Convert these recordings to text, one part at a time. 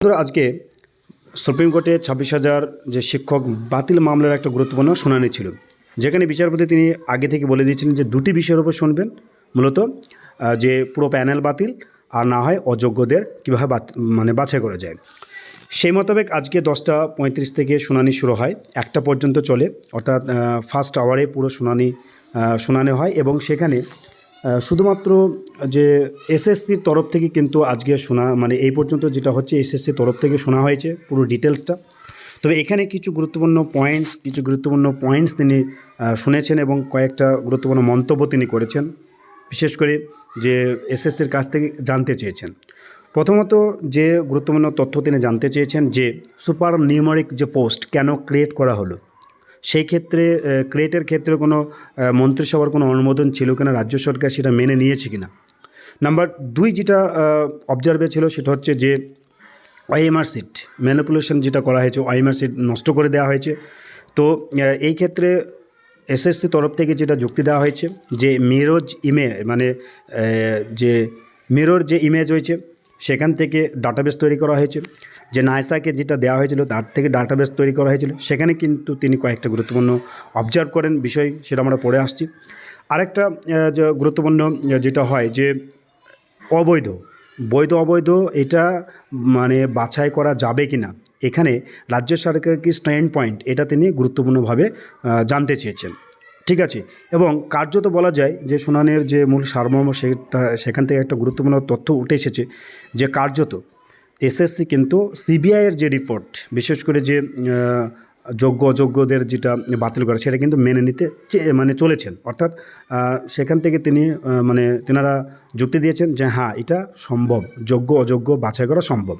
আজকে সুপ্রিম কোর্টে ছাব্বিশ হাজার যে শিক্ষক বাতিল মামলার একটা গুরুত্বপূর্ণ শুনানি ছিল। যেখানে বিচারপতি তিনি আগে থেকে বলে দিয়েছিলেন যে দুটি বিষয়ের উপর শুনবেন। মূলত যে পুরো প্যানেল বাতিল আর না হয় অযোগ্যদের কীভাবে মানে বাছাই করা যায়। সেই মোতাবেক আজকে দশটা পঁয়ত্রিশ থেকে শুনানি শুরু হয়। একটা পর্যন্ত চলে। অর্থাৎ ফার্স্ট আওয়ারে পুরো শুনানি শুনানি হয় এবং সেখানে শুধুমাত্র যে এসএসসির তরফ থেকে কিন্তু আজকে শোনা মানে এই পর্যন্ত যেটা হচ্ছে এসএসসির তরফ থেকে শোনা হয়েছে পুরো ডিটেলসটা। তবে এখানে কিছু গুরুত্বপূর্ণ পয়েন্টস কিছু গুরুত্বপূর্ণ পয়েন্টস তিনি শুনেছেন এবং কয়েকটা গুরুত্বপূর্ণ মন্তব্য তিনি করেছেন। বিশেষ করে যে এসএসসির কাছ থেকে জানতে চেয়েছেন। প্রথমত যে গুরুত্বপূর্ণ তথ্য তিনি জানতে চেয়েছেন যে সুপার নিউমারিক যে পোস্ট, কেন ক্রিয়েট করা হলো? সেই ক্ষেত্রে ক্রেটের ক্ষেত্রে কোনো মন্ত্রিসভার কোনো অনুমোদন ছিল কিনা, রাজ্য সরকার সেটা মেনে নিয়েছে কিনা? নাম্বার দুই যেটা অবজার্ভে ছিল সেটা হচ্ছে যে ওয়াইএমআর সিট ম্যানিপুলেশন যেটা করা হয়েছে ওয়াইএমআর সিট নষ্ট করে দেওয়া হয়েছে। তো এই ক্ষেত্রে এসএসসি তরফ থেকে যেটা যুক্তি দেওয়া হয়েছে যে মিরোজ ইমে মানে যে মিরর যে ইমেজ হয়েছে সেখান থেকে ডাটাবেস তৈরি করা হয়েছে যে নাইসাকে যেটা দেওয়া হয়েছিল, তার থেকে ডাটাবেস তৈরি করা হয়েছিল। সেখানে কিন্তু তিনি কয়েকটা গুরুত্বপূর্ণ অবজার্ভ করেন বিষয়, সেটা আমরা পড়ে আসছি। আরেকটা যে গুরুত্বপূর্ণ, যেটা হয় যে অবৈধ, বৈধ অবৈধ এটা মানে বাছাই করা যাবে কি না এখানে রাজ্য সরকারের কি স্ট্যান্ড পয়েন্ট এটা তিনি গুরুত্বপূর্ণভাবে জানতে চেয়েছেন। ঠিক আছে। এবং কার্যত বলা যায় যে শুনানির যে মূল সারমর্ম সেটা, সেখান থেকে একটা গুরুত্বপূর্ণ তথ্য উঠে এসেছে যে কার্যত এসএসসি কিন্তু সিবিআইয়ের যে রিপোর্ট বিশেষ করে যে যোগ্য অযোগ্যদের যেটা বাতিল করা, সেটা কিন্তু মেনে নিতে মানে চলেছেন। অর্থাৎ সেখান থেকে তিনি মানে তেনারা যুক্তি দিয়েছেন যে হ্যাঁ এটা সম্ভব, যোগ্য অযোগ্য বাছাই করা সম্ভব।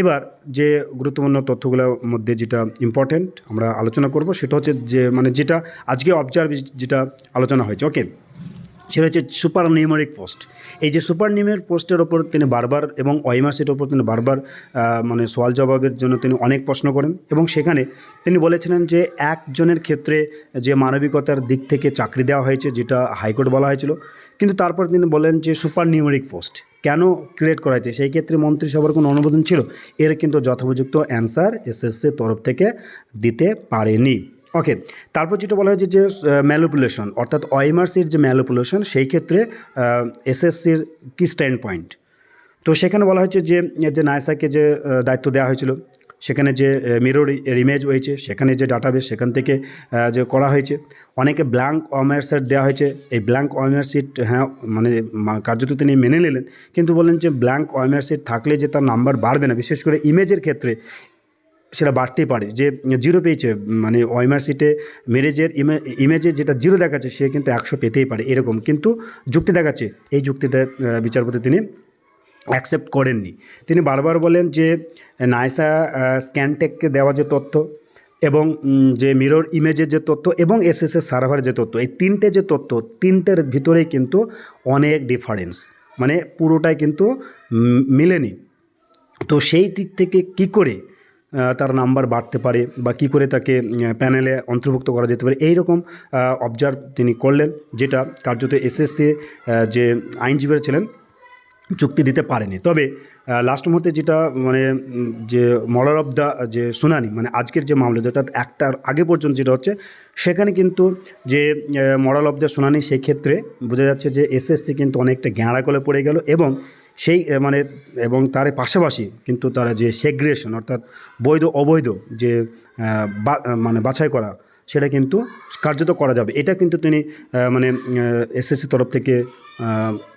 এবার যে গুরুত্বপূর্ণ তথ্যগুলোর মধ্যে যেটা ইম্পর্টেন্ট আমরা আলোচনা করব, সেটা হচ্ছে যে মানে যেটা আজকে অবজার্ভ যেটা আলোচনা হয়েছে ওকে সেটা হচ্ছে সুপার নিউমারিক পোস্ট এই যে সুপার নিউমের পোস্টের ওপর তিনি বারবার এবং ওয়াইমার্সের ওপর তিনি বারবার মানে সওয়াল জবাবের জন্য তিনি অনেক প্রশ্ন করেন এবং সেখানে তিনি বলেছিলেন যে, একজনের ক্ষেত্রে যে মানবিকতার দিক থেকে চাকরি দেওয়া হয়েছে, যেটা হাইকোর্ট বলা হয়েছিল, কিন্তু তারপর তিনি বলেন যে সুপার নিউমারিক পোস্ট কেন ক্রিয়েট করা হয়েছে? সেই ক্ষেত্রে মন্ত্রিসভার কোনো অনুমোদন ছিল? এর কিন্তু যথোপযুক্ত অ্যান্সার এসএসসির তরফ থেকে দিতে পারেনি। ওকে তারপর যেটা বলা হয়েছে যে ম্যালুপুলেশন অর্থাৎ ওয়াইমার্সির যে ম্যালুপুলেশন সেই ক্ষেত্রে এসএসসির কি স্ট্যান্ড পয়েন্ট তো সেখানে বলা হয়েছে যে যে নাইসাকে যে দায়িত্ব দেওয়া হয়েছিল সেখানে যে মিরর ইমেজ হয়েছে, সেখানে যে ডাটাবেস সেখান থেকে যে করা হয়েছে। অনেকে ব্ল্যাঙ্ক ওয়ামার সেট দেওয়া হয়েছে। এই ব্ল্যাঙ্ক ওয়ামার সিট হ্যাঁ মানে কার্যত তিনি মেনে নিলেন। কিন্তু বললেন যে ব্ল্যাঙ্ক ওয়ামার সিট থাকলে যে তার নাম্বার বাড়বে না, বিশেষ করে ইমেজের ক্ষেত্রে, সেটা বাড়তেই পারে। যে জিরো পেয়েছে মানে ওয়াইমার সিটে মেরেজের ইমেজে যেটা জিরো দেখাচ্ছে, সে কিন্তু একশো পেতেই পারে, এরকম। কিন্তু যুক্তি দেখাচ্ছে, এই যুক্তিটা বিচারপতি তিনি অ্যাকসেপ্ট করেননি। তিনি বারবার বলেন যে নাইসা স্ক্যানটেককে দেওয়া যে তথ্য এবং যে মিরর ইমেজের যে তথ্য এবং এসএসএস সার্ভারের যে তথ্য, এই তিনটে যে তথ্য, তিনটের ভিতরেই কিন্তু অনেক ডিফারেন্স মানে পুরোটাই কিন্তু মিলেনি। তো সেই দিক থেকে কি করে তার নাম্বার বাড়তে পারে বা কি করে তাকে প্যানেলে অন্তর্ভুক্ত করা যেতে পারে এই রকম অবজার্ভ তিনি করলেন, যেটা কার্যত এসএসসি যে আইনজীবীরা ছিলেন চুক্তি দিতে পারেনি। তবে লাস্ট মুহূর্তে যেটা মানে যে মরার অফ দ্য যে শুনানি মানে আজকের যে মামলা, যেটা একটার আগে পর্যন্ত যেটা হচ্ছে, সেখানে কিন্তু যে মরাল অফ দ্য শুনানি সেই ক্ষেত্রে বোঝা যাচ্ছে যে এসএসসি কিন্তু অনেকটা গ্যাঁড়া কলে পড়ে গেল এবং সেই মানে এবং তার পাশাপাশি কিন্তু তারা যে সেগ্রেশন অর্থাৎ বৈধ, অবৈধ যে মানে বাছাই করা, সেটা কিন্তু কার্যত করা যাবে। এটা কিন্তু তিনি মানে এসএসসি তরফ থেকে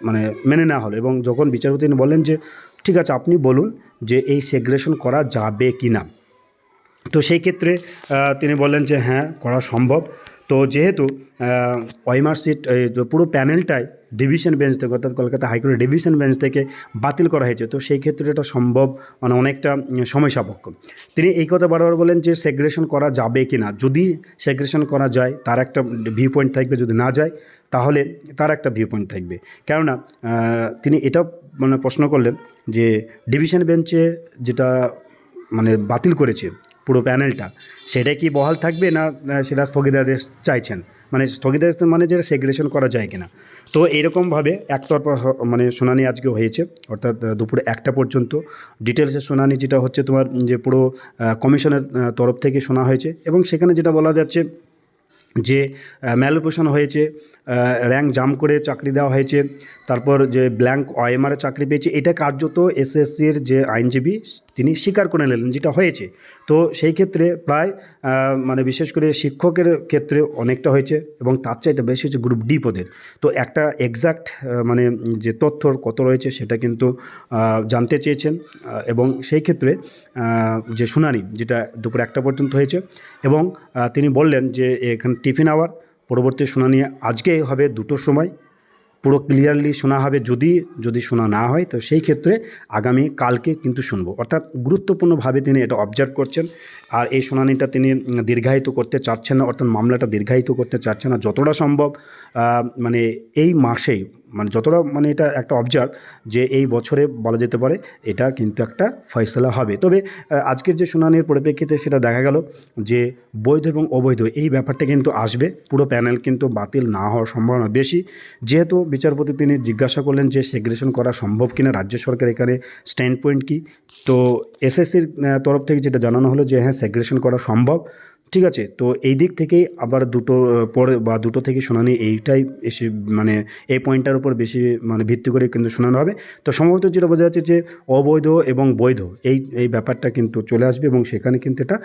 মানে মেনে নেওয়া হলো এবং যখন বিচারপতি তিনি বললেন যে, ঠিক আছে, আপনি বলুন যে এই সেগ্রেশন করা যাবে কি না তো সেই ক্ষেত্রে তিনি বললেন যে হ্যাঁ করা সম্ভব। তো যেহেতু ওয়াইমার সিট পুরো প্যানেলটাই ডিভিশন বেঞ্চ থেকে, অর্থাৎ কলকাতা হাইকোর্টের ডিভিশন বেঞ্চ থেকে বাতিল করা হয়েছে, তো সেই ক্ষেত্রে এটা সম্ভব মানে অনেকটা সময় সাপেক্ষ তিনি এই কথা বারবার বলেন যে সেগ্রেশন করা যাবে কি না যদি সেগ্রেশন করা যায়, তার একটা ভিউ পয়েন্ট থাকবে, যদি না যায়, তাহলে তার একটা ভিউ পয়েন্ট থাকবে। কেননা তিনি এটা মানে প্রশ্ন করলেন যে ডিভিশন বেঞ্চে যেটা মানে বাতিল করেছে পুরো প্যানেলটা। সেটা কি বহাল থাকবে না সেটা স্থগিতাদেশ চাইছেন? মানে স্থগিতাদেশ মানে যেটা সেগ্রেশন করা যায় কিনা। তো এরকমভাবে একতরফা মানে শুনানি আজকে হয়েছে, অর্থাৎ দুপুরে একটা পর্যন্ত। ডিটেলসের শুনানি যেটা হচ্ছে তোমার যে পুরো কমিশনের তরফ থেকে শোনা হয়েছে এবং সেখানে যেটা বলা যাচ্ছে যে ম্যালোপোশন হয়েছে র্যাঙ্ক জাম করে চাকরি দেওয়া হয়েছে, তারপর যে ব্ল্যাঙ্ক ওএমআরে চাকরি পেয়েছে, এটা কার্যত এসএসসির যে আইনজীবী তিনি স্বীকার করে নিলেন যেটা হয়েছে। তো সেই ক্ষেত্রে প্রায় মানে বিশেষ করে শিক্ষকের ক্ষেত্রে অনেকটা হয়েছে এবং তার চাইতে বেশি হচ্ছে গ্রুপ ডি পদের। তো একটা এক্সাক্ট মানে যে তথ্য কত রয়েছে সেটা কিন্তু জানতে চেয়েছেন এবং সেই ক্ষেত্রে যে শুনানি যেটা দুপুর একটা পর্যন্ত হয়েছে এবং তিনি বললেন যে এখানে টিফিন আওয়ার, পরবর্তী শুনানি আজকে হবে দুটোর সময়। পুরো ক্লিয়ারলি শোনা হবে যদি যদি শোনা না হয়, তো সেই ক্ষেত্রে আগামী কালকে কিন্তু শুনব। অর্থাৎ গুরুত্বপূর্ণভাবে তিনি এটা অবজার্ভ করছেন। আর এই শুনানিটা তিনি দীর্ঘায়িত করতে চাচ্ছেন না, অর্থাৎ মামলাটা দীর্ঘায়িত করতে চাচ্ছেন না। যতটা সম্ভব মানে এই মাসেই মানে যতটা মানে এটা একটা অবজার্ভ যে এই বছরে বলা যেতে পারে এটা কিন্তু একটা ফয়সলা হবে। তবে আজকের যে শুনানির পরিপ্রেক্ষিতে সেটা দেখা গেল যে বৈধ এবং অবৈধ এই ব্যাপারটা কিন্তু আসবে। পুরো প্যানেল কিন্তু বাতিল না হওয়ার সম্ভাবনা বেশি। যেহেতু বিচারপতি তিনি জিজ্ঞাসা করলেন যে সেগ্রেশন করা সম্ভব কিনা, রাজ্য সরকার এখানে স্ট্যান্ড পয়েন্ট কী? তো এসএসসির তরফ থেকে যেটা জানানো হলো যে হ্যাঁ সেগ্রেশন করা সম্ভব। ঠিক আছে, তো এই দিক থেকেই আবার দুটো পরে বা দুটো থেকে শুনানি এইটাই এসে মানে এই পয়েন্টটার উপর বেশি মানে ভিত্তি করে কিন্তু শোনানো হবে। তো সম্ভবত যেটা বোঝা যাচ্ছে যে অবৈধ এবং বৈধ, এই এই ব্যাপারটা কিন্তু চলে আসবে এবং সেখানে কিন্তু এটা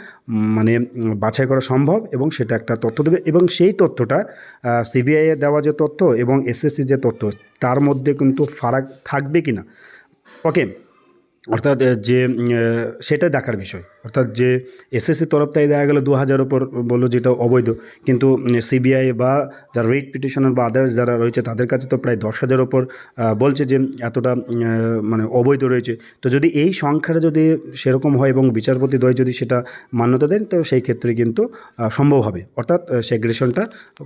মানে বাছাই করা সম্ভব এবং সেটা একটা তথ্য দেবে এবং সেই তথ্যটা সিবিআই দেওয়া যে তথ্য এবং এসএসসি যে তথ্য, তার মধ্যে কিন্তু ফারাক থাকবে কি না ওকে অর্থাৎ যে সেটা দেখার বিষয়। অর্থাৎ, যে এসএসসি তরফ থেকে দেখা গেলো দু হাজার ওপর, বলল যেটা অবৈধ। কিন্তু সিবিআই বা যারা রেট পিটিশনার বা আদার্স যারা রয়েছে, তাদের কাছে তো প্রায় দশ হাজার ওপর বলছে যে, এতটা মানে অবৈধ রয়েছে। তো যদি এই সংখ্যাটা যদি সেরকম হয় এবং বিচারপতি দ্বয় যদি সেটা মান্যতা দেন, তো সেই ক্ষেত্রে কিন্তু সম্ভব হবে। অর্থাৎ সেগ্রেশনটা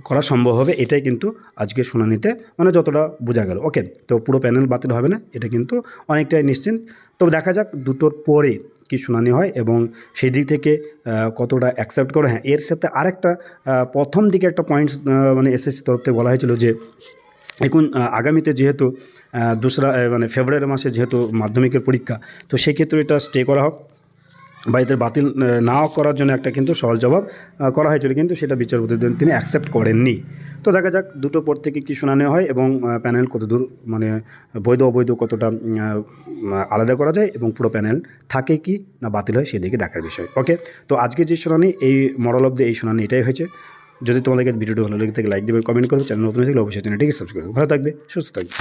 করা সম্ভব হবে। এটাই কিন্তু আজকে শুনানিতে মানে যতটা বোঝা গেল। ওকে তো পুরো প্যানেল বাতিল হবে না। এটা কিন্তু অনেকটাই নিশ্চিন্ত। তবে দেখা যাক দুটোর পরে কি শুনানি হয় এবং সেই দিক থেকে কতটা অ্যাকসেপ্ট করে। হ্যাঁ এর সাথে আরেকটা প্রথম দিকে একটা পয়েন্টস মানে এসএসসি তরফ থেকে বলা হয়েছিল যে এখন আগামীতে যেহেতু দোসরা মানে ফেব্রুয়ারি মাসে যেহেতু মাধ্যমিকের পরীক্ষা, তো সেক্ষেত্রে এটা স্টে করা হোক। বা এদের বাতিল না করার জন্য একটা কিন্তু সহজ জবাব করা হয়েছিল। কিন্তু সেটা বিচারপতি তিনি অ্যাকসেপ্ট করেননি। তো দেখা যাক, দুটো পর থেকে কী শোনানো হয় এবং প্যানেল কতদূর মানে বৈধ অবৈধ কতটা আলাদা করা যায় এবং পুরো প্যানেল থাকে কি না বাতিল হয় সেদিকে দেখার বিষয়। ওকে তো আজকে যে শুনানি, এই মরাল অব এই শুনানি এটাই হয়েছে। যদি তোমাদেরকে ভিডিওটি ভালো লেগে থাকে লাইক দেবে কমেন্ট করবে। চ্যানেল নতুন হয়ে থাকলে অবশ্যই চ্যানেলটিকে সাবস্ক্রাইব ভালো থাকবে, সুস্থ থাকবে।